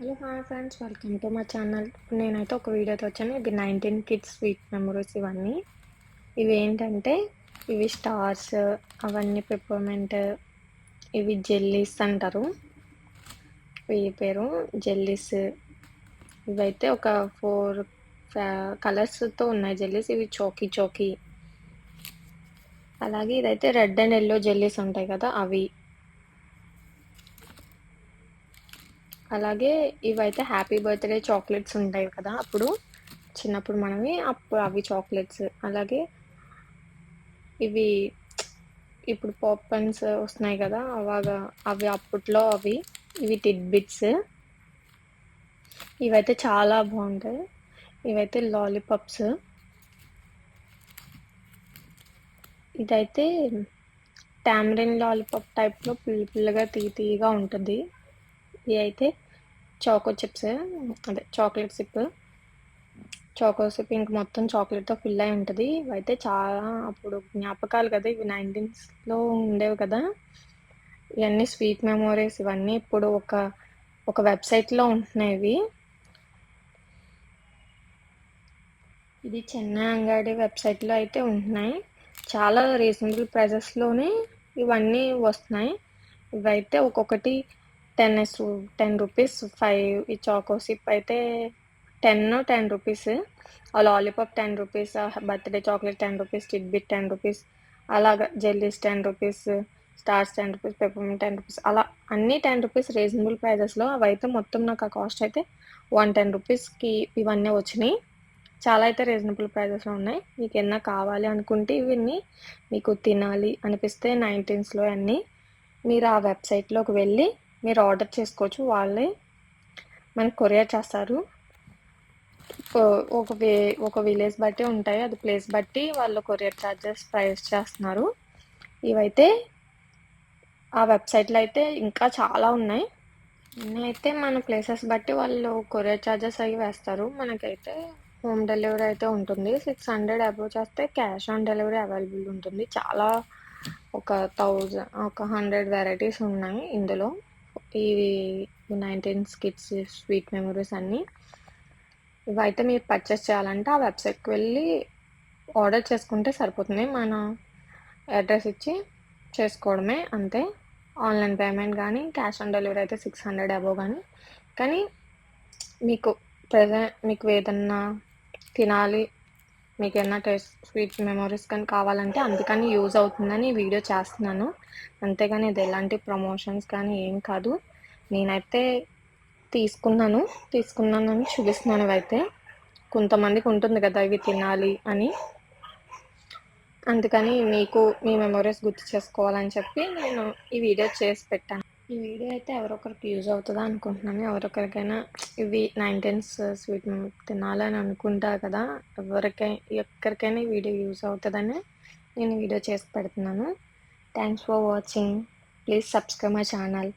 Hello hi friends welcome to మా channel నేనైతే ఒక వీడియోతో వచ్చాను. ఇది నైన్టీన్ కిడ్స్ స్వీట్ మెమరీస్ ఇవన్నీ. ఇవి ఏంటంటే ఇవి స్టార్స్ అవన్నీ పెప్పర్మెంట్ ఇవి జెల్లీస్ అంటారు. ఈ పేరు జెల్లీస్ ఇవైతే ఒక ఫోర్ కలర్స్తో ఉన్నాయి జెల్లీస్ ఇవి చోకీ చోకీ అలాగే ఇదైతే రెడ్ అండ్ ఎల్లో జెల్లీస్ ఉంటాయి కదా అవి. అలాగే ఇవైతే హ్యాపీ బర్త్డే చాక్లెట్స్ ఉంటాయి కదా అప్పుడు చిన్నప్పుడు మనమే అప్పుడు అవి చాక్లెట్స్ అలాగే ఇవి ఇప్పుడు పాప్కార్న్స్ వస్తున్నాయి కదా అలాగా అవి అప్పట్లో అవి ఇవి టిడ్ బిట్స్ ఇవైతే చాలా బాగుంటాయి. ఇవైతే లాలీపాప్స్ ఇదైతే టామరిన్ లాలీపాప్ టైప్లో పుల్ల పుల్లగా తీ తీయగా ఉంటుంది. ఇవి అయితే చాకో చిప్స్ అదే చాక్లెట్ సిప్. చాకో సిప్ ఇంక మొత్తం చాక్లెట్తో ఫిల్ అయి ఉంటుంది. ఇవైతే చాలా అప్పుడు జ్ఞాపకాలు కదా ఇవి నైన్టీన్స్లో ఉండేవి కదా. ఇవన్నీ స్వీట్ మెమోరీస్ ఇవన్నీ ఇప్పుడు ఒక ఒక వెబ్సైట్లో ఉంటున్నాయి ఇవి. ఇది చెన్నై అంగడి వెబ్సైట్లో అయితే ఉంటున్నాయి. చాలా రీజనబుల్ ప్రైజెస్లోనే ఇవన్నీ వస్తున్నాయి. ఇవైతే ఒక్కొక్కటి ten yes ten rupees five ఈ చాకో సిప్ అయితే టెన్ టెన్ రూపీస్. ఆ lollipop ten rupees birthday chocolate ten rupees bit ten rupees అలాగా jellies ten rupees stars ten rupees peppermint ten rupees అలా అన్ని టెన్ రూపీస్ రీజనబుల్ ప్రైజెస్లో అవి అయితే మొత్తం నాకు ఆ కాస్ట్ అయితే వన్ టెన్ రూపీస్కి ఇవన్నీ వచ్చినాయి. చాలా అయితే రీజనబుల్ ప్రైజెస్లో ఉన్నాయి. మీకు ఏమన్నా కావాలి అనుకుంటే ఇవన్నీ మీకు తినాలి అనిపిస్తే నైన్టీన్స్లో అన్నీ మీరు ఆ వెబ్సైట్లోకి వెళ్ళి మీరు ఆర్డర్ చేసుకోవచ్చు. వాళ్ళే మనకి కొరియర్ చేస్తారు. ఒక వే ఒక విలేజ్ బట్టి ఉంటాయి. అది ప్లేస్ బట్టి వాళ్ళు కొరియర్ ఛార్జెస్ ప్రైస్ చేస్తున్నారు. ఇవైతే ఆ వెబ్సైట్లో అయితే ఇంకా చాలా ఉన్నాయి. అయితే మన ప్లేసెస్ బట్టి వాళ్ళు కొరియర్ ఛార్జెస్ అవి వేస్తారు. మనకైతే హోమ్ డెలివరీ అయితే ఉంటుంది. సిక్స్ హండ్రెడ్ అబోవ్ చేస్తే క్యాష్ ఆన్ డెలివరీ అవైలబుల్ ఉంటుంది. చాలా ఒక థౌజండ్ ఒక హండ్రెడ్ వెరైటీస్ ఉన్నాయి ఇందులో. ఇవి నైన్టీన్ స్కిట్స్ స్వీట్ మెమరీస్ అన్నీ ఇవైతే మీరు పర్చేస్ చేయాలంటే ఆ వెబ్సైట్కి వెళ్ళి ఆర్డర్ చేసుకుంటే సరిపోతుంది. మన అడ్రస్ ఇచ్చి చేసుకోవడమే అంతే. ఆన్లైన్ పేమెంట్ కానీ క్యాష్ ఆన్ డెలివరీ అయితే సిక్స్ హండ్రెడ్ అబోవ్ కానీ కానీ మీకు ప్రజెంట్ మీకు ఏదన్నా తినాలి మీకు ఏమన్నా టేస్ట్ స్వీట్ మెమోరీస్ కానీ కావాలంటే అందుకని యూజ్ అవుతుందని వీడియో చేస్తున్నాను. అంతేగాని ఇది ఎలాంటి ప్రమోషన్స్ కానీ ఏం కాదు. నేనైతే తీసుకున్నాను. తీసుకున్నానని చూపిస్తున్నాను అయితే కొంతమందికి ఉంటుంది కదా ఇవి తినాలి అని. అందుకని మీకు మీ మెమోరీస్ గుర్తు చేసుకోవాలని చెప్పి నేను ఈ వీడియో చేసి పెట్టాను. ఈ వీడియో అయితే ఎవరొకరికి యూజ్ అవుతుందా అనుకుంటున్నాను. ఎవరొకరికైనా ఇవి నైన్టీన్స్ స్వీట్ తినాలని అనుకుంటా కదా ఎవరికై ఎక్కడికైనా ఈ వీడియో యూజ్ అవుతుందని నేను వీడియో చేసి పెడుతున్నాను. Thanks for watching please subscribe my channel